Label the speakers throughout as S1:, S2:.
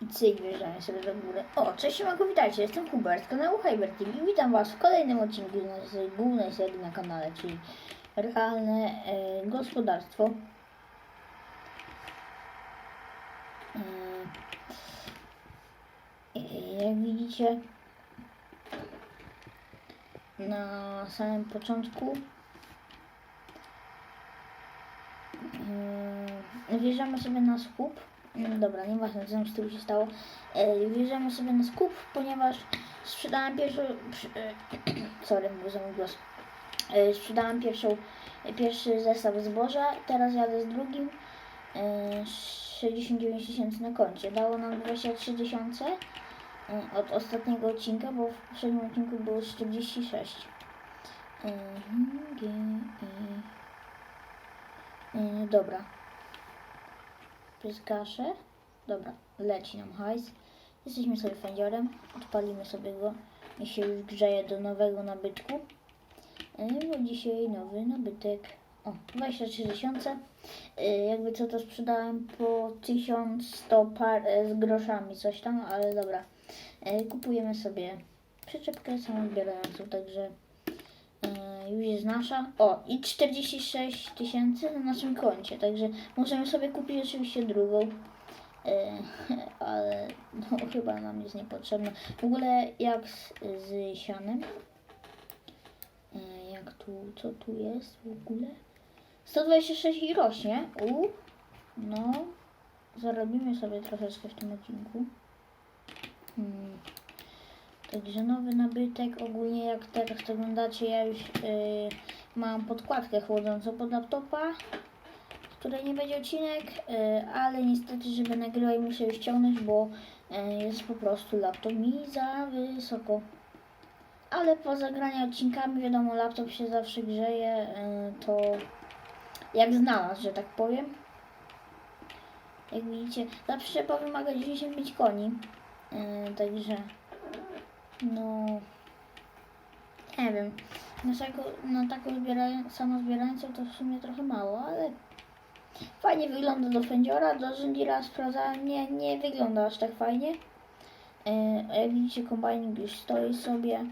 S1: I cyk, wjeżdżamy sobie do góry. O, cześć siemanko, witajcie, jestem Hubert z kanału Hyber i witam was w kolejnym odcinku z naszej głównej serii na kanale, czyli Realne e, Gospodarstwo. E, jak widzicie, na samym początku e, wjeżdżamy sobie na skup. Mm, Dobra, nieważne co z tyłu się stało. E, sobie na skup, ponieważ sprzedałem pierwszą... E, sorry, mój głos. E, pierwszą, pierwszy zestaw zboża, teraz jadę z drugim. E, 69 tysięcy na koncie. Dało nam 23 tysiące e, od ostatniego odcinka, bo w poprzednim odcinku było 46. E, G, I. E, dobra. Zgaszę. Dobra, leci nam hajs. Jesteśmy sobie fędziorem. Odpalimy sobie go. Niech się już grzeje do nowego nabytku. E, Bo dzisiaj nowy nabytek. O, 23 tysiące. E, Jakby co to sprzedałem po 1100 par e, z groszami, coś tam, ale dobra. Kupujemy sobie przyczepkę samozbierającą, także jest nasza. O, i 46 tysięcy na naszym koncie, także możemy sobie kupić oczywiście drugą. E, ale no, chyba nam jest niepotrzebna. W ogóle jak z, z sianem. E, jak tu, co tu jest w ogóle? 126 i rośnie. U, no, zarobimy sobie troszeczkę w tym odcinku. Hmm. Także nowy nabytek, ogólnie jak teraz to oglądacie, ja już y, mam podkładkę chłodzącą pod laptopa, w której nie będzie odcinek, y, ale niestety, żeby nagrywać muszę już ściągnąć, bo y, jest po prostu laptop mi za wysoko. Ale po zagraniu odcinkami, wiadomo, laptop się zawsze grzeje, y, to jak znalazł, że tak powiem. Jak widzicie, ta przyczepa wymaga 95 koni, y, także no nie wiem, na, taką, na taką zbierają, samozbierającą to w sumie trochę mało, ale fajnie wygląda do fędziora, do rzędzira sprawdzałem, nie, nie wygląda aż tak fajnie. E, jak widzicie kombajnik już stoi sobie.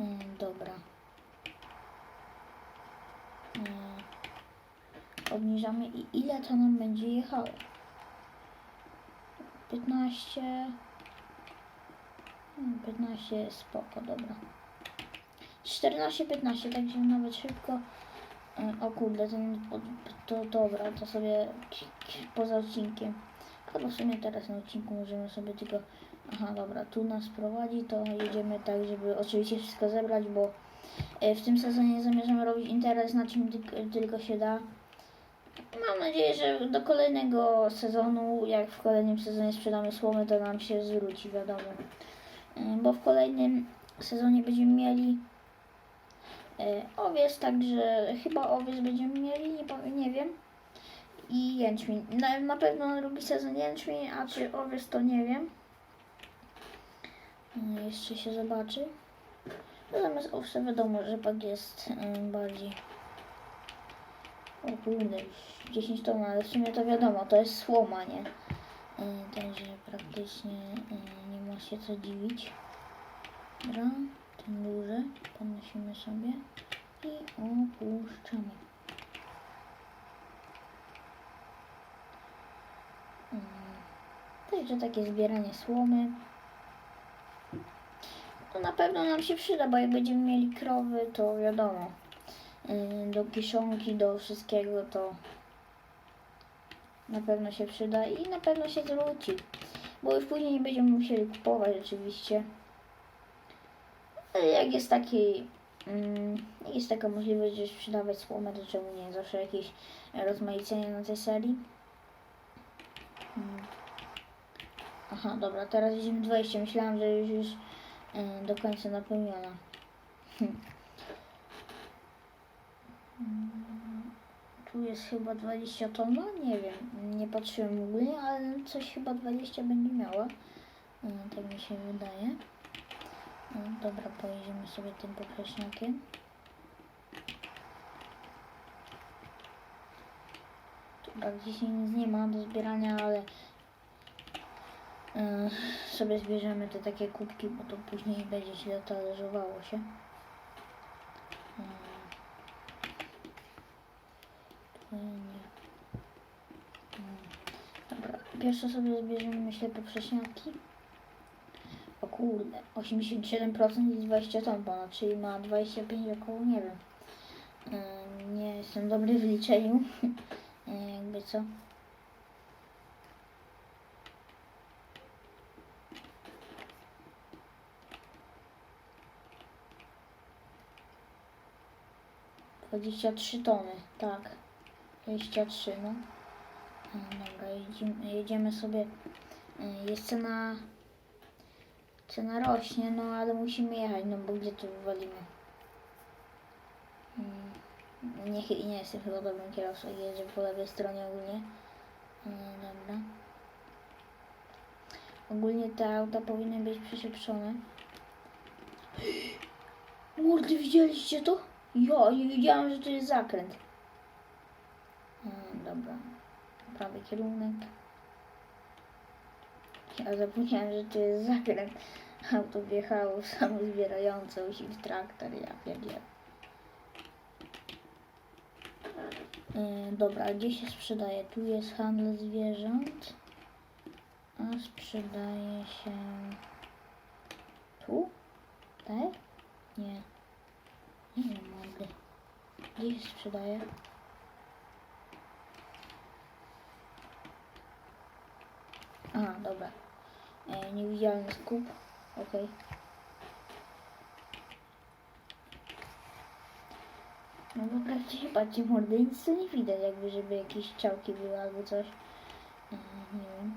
S1: E, dobra. E, obniżamy i ile to nam będzie jechało? 15 Hmm, 15 jest spoko, dobra. 14, 15, także nawet szybko. E, O kurde, ten, o, to dobra, to sobie poza odcinkiem. Albo w sumie teraz na odcinku możemy sobie tylko... Aha, dobra, tu nas prowadzi, to jedziemy tak, żeby oczywiście wszystko zebrać, bo e, w tym sezonie zamierzamy robić interes na czym tylko się da. Mam nadzieję, że do kolejnego sezonu, jak w kolejnym sezonie sprzedamy słomy, to nam się zwróci, wiadomo. E, Bo w kolejnym sezonie będziemy mieli e, owiec, także chyba owiec będziemy mieli, nie, powiem- nie wiem. I jęczmień. Na, na pewno drugi sezon jęczmień, a czy owiec to nie wiem. E, Jeszcze się zobaczy. Natomiast owce wiadomo, że pak jest bardziej o kurde, już 10 ton, ale w sumie to wiadomo, to jest słoma, nie? Także praktycznie nie się co dziwić. Dobra, ten duży podnosimy sobie i opuszczamy. Mm, Także takie zbieranie słomy. To na pewno nam się przyda, bo jak będziemy mieli krowy, to wiadomo, yy, do kiszonki, do wszystkiego to na pewno się przyda i na pewno się zwróci. Bo już później nie będziemy musieli kupować oczywiście. Jak jest taki, mm, jest taka możliwość, że sprzedawać słomę, to czemu nie? Zawsze jakieś rozmaicenie na tej serii. Mm. Aha, dobra, teraz jedziemy 20. Myślałam, że już już e, do końca napełniona. Hm. Tu jest chyba 20 tona, nie wiem, nie patrzyłem ogólnie, ale coś chyba 20 będzie miała. E, Tak mi się wydaje. No, dobra, pojedziemy sobie tym pokreszniakiem. Tu praktycznie nic nie ma do zbierania, ale e, sobie zbierzemy te takie kubki, bo to później będzie źle talerzowało się. E, tu nie. Mm, Dobra, pierwsze sobie zbierzemy, myślę, poprześniaki. O kurde, 87% i 20 ton ponad, czyli ma 25 około, nie wiem. Nie jestem dobry w liczeniu, E, jakby co. Dwadzieścia trzy tony, tak. 23, no. Dobra, jedziemy, jedziemy sobie. E, Jest cena. Cena rośnie, no ale musimy jechać, no bo gdzie tu wywalimy? Mm, Nie, nie jestem chyba dobrym kierowcą, jeżdżę po lewej stronie ogólnie. E, Dobra. Ogólnie te auta powinny być przyszepszone. Mordy, widzieliście to? Ja, nie wiedziałam, że to jest zakręt. E, Dobra. Prawy kierunek. Ja zapomniałem, że to jest zakręt. Auto wjechało w samozbierającą się w traktor, ja pierdzielę. E, dobra, gdzie się sprzedaje? Tu jest handel zwierząt. A sprzedaje się... Tu? Tak? Nie. Nie wiem, mogę. Gdzie się sprzedaje? A, dobra. E, niewidzialny skup. Okej. No bo praktycznie patrzcie mordy, nic tu nie widać, jakby żeby jakieś ciałki były albo coś. E, nie wiem.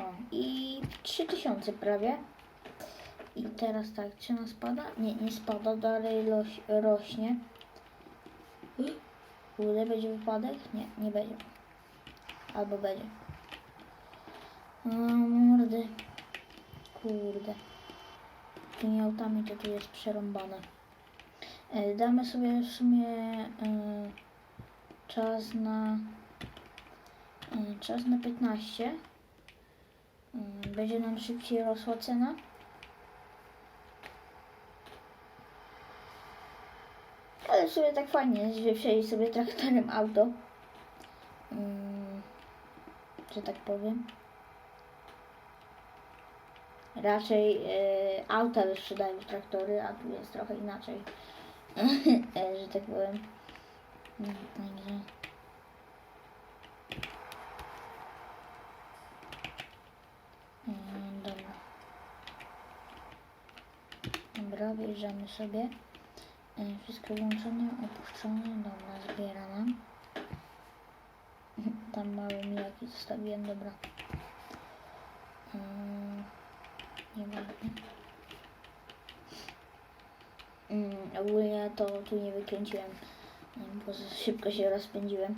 S1: O, i 3000 prawie. I teraz tak, czy ona spada? Nie, nie spada, dalej rośnie. Kurde, będzie wypadek? Nie, nie będzie. Albo będzie. O, mordy. Kurde. Tymi autami to tu jest przerąbane. E, damy sobie w sumie e, czas na e, czas na 15. E, będzie nam szybciej rosła cena. Ale w sumie tak fajnie że wsiedli sobie traktorem auto. Mm, że tak powiem. Raczej e, auta sprzedają traktory, a tu jest trochę inaczej. e, że tak powiem. Mm, Dobra. Dobra, sobie. E, Wszystko włączone, opuszczone. Dobra, zbiera nam. Tam mały mijaki zostawiłem, dobra. Mm, Nieważne. Mm, to tu nie wykręciłem, bo szybko się rozpędziłem.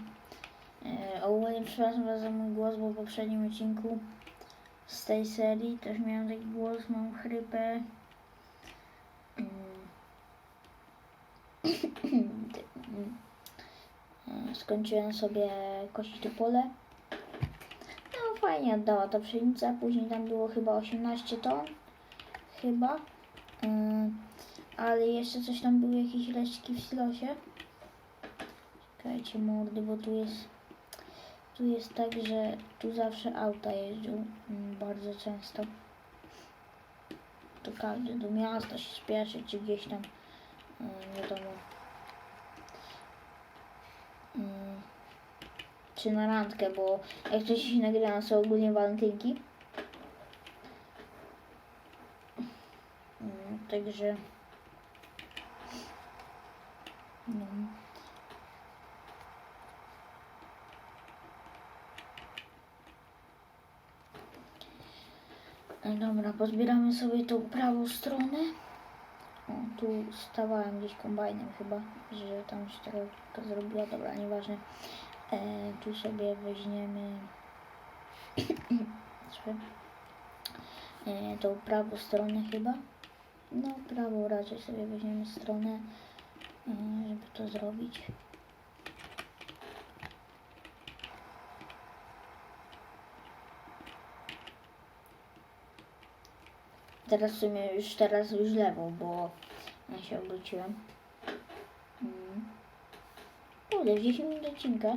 S1: E, ogólnie przepraszam Was za mój głos, bo w poprzednim odcinku z tej serii też miałem taki głos, mam chrypę. Mm. E, Skończyłem sobie kosić pole. No fajnie oddała ta pszenica. Później tam było chyba 18 ton. Chyba. Yy, ale jeszcze coś tam były jakieś resztki w silosie. Czekajcie mordy, bo tu jest tu jest tak, że tu zawsze auta jeżdżą mm, bardzo często. To każdy do miasta się spieszy, czy gdzieś tam wiadomo. Mm, czy na randkę, bo jak coś się nagrywa, są ogólnie walentynki. Mm, Także. No. Dobra, pozbieramy sobie tą prawą stronę. O, tu stawałem gdzieś kombajnem chyba, że tam się trochę zrobiła, dobra, nieważne. E, tu sobie weźmiemy e, tą prawą stronę chyba. No, prawą raczej sobie weźmiemy stronę, e, żeby to zrobić. Teraz w sumie już teraz już lewą, bo ja się obróciłem. Mm. Kurde, 10 minut odcinka.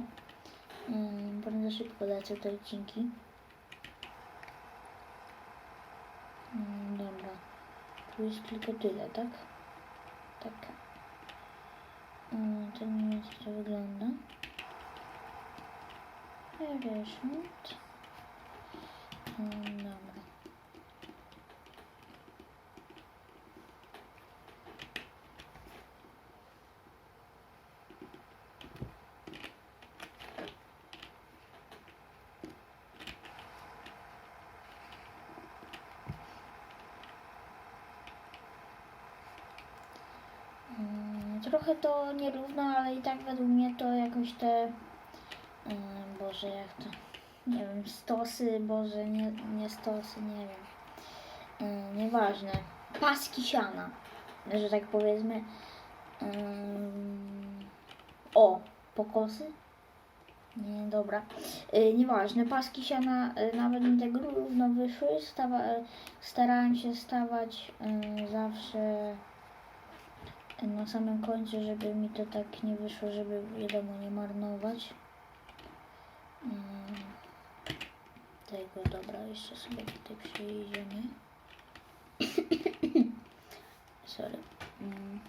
S1: Mm, bardzo szybko lecą te odcinki. Mm, dobra. Tu jest tylko tyle, tak? Tak. Mm, to mniej więcej to wygląda. Harassment. Mm, dobra. Mm, Trochę to nierówno, ale i tak według mnie to jakoś te. mm, Boże, jak to. Nie wiem, stosy, Boże, nie, nie stosy, nie wiem. Mm, Nieważne. Paski siana, że tak powiedzmy. Ym, O, pokosy? Nie, dobra. Y, nieważne, paski siana y, nawet mi tak równo wyszły. Stawa, starałem się stawać y, zawsze na samym końcu, żeby mi to tak nie wyszło, żeby wiadomo nie marnować. Mm, Tego, dobra, jeszcze sobie tutaj przejedziemy. Sorry. Mm.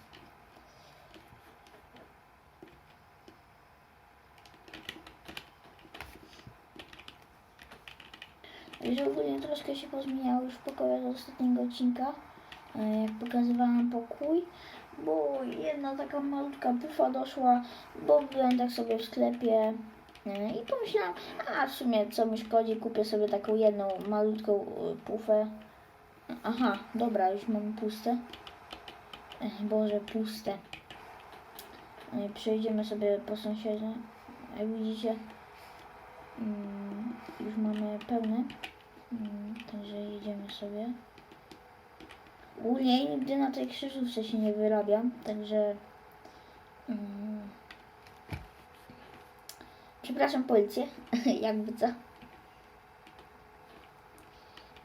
S1: Także ogólnie troszkę się pozmieniało już w pokoju od ostatniego odcinka, jak pokazywałam pokój, bo jedna taka malutka pufa doszła, bo byłem tak sobie w sklepie e, i pomyślałam, a w sumie co mi szkodzi, kupię sobie taką jedną malutką e, pufę. Aha, dobra, już mam puste. Boże, puste. E, Przejdziemy sobie po sąsiedzie. Jak widzicie, mm, już mamy pełne. Mm, Także jedziemy sobie. Ogólnie ja nigdy na tej krzyżówce się nie wyrabiam, także... Mm, przepraszam policję, jakby co.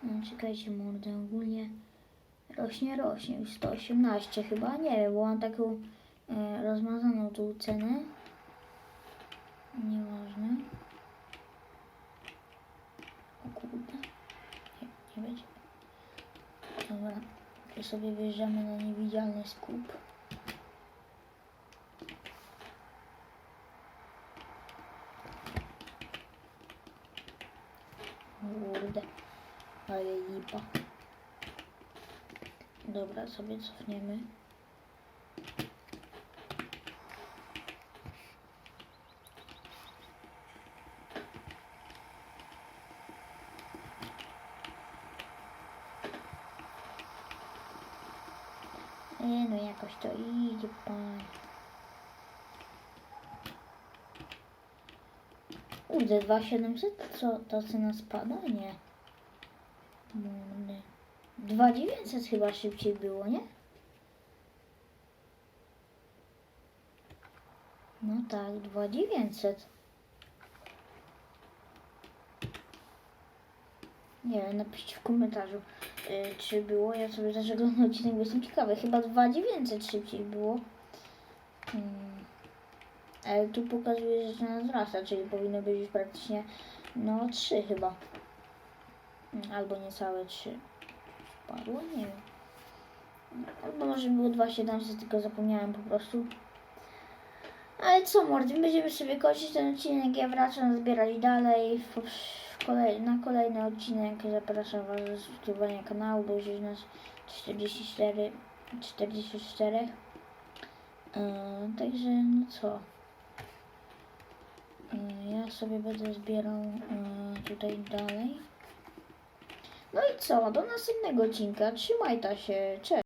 S1: Mm, Czekajcie mordę, ogólnie rośnie, rośnie, już 118 chyba, nie wiem, bo mam taką e, rozmazaną tą cenę. Nieważne. O kurde. Nie, nie będzie. Tu sobie wjeżdżamy na niewidzialny skup. Kurde. Ale lipa. Dobra, sobie cofniemy. E, no jakoś to idzie, pan. Kurde, 2700? Co, ta cena spada? Nie. Kurde. 2900 chyba szybciej było, nie? No tak, 2900. Nie wiem, napiszcie w komentarzu, czy było. Ja sobie też oglądam odcinek, bo jestem ciekawy. Chyba 2900 szybciej było. Hmm. Ale tu pokazuje, że cena wzrasta, czyli powinno być już praktycznie, no 3 chyba. Mm, Albo niecałe 3. Spadło? Nie wiem. Albo może było 2700, tylko zapomniałem po prostu. Ale co, mordy, będziemy sobie kończyć ten odcinek. Ja wracam zbierać dalej. Kolej, na kolejny odcinek zapraszam Was do subskrybowania kanału, bo już jest nas 44. 44. Yy, także, no co. Yy, ja sobie będę zbierał yy, tutaj dalej. No i co, do następnego odcinka. Trzymaj ta się, cześć.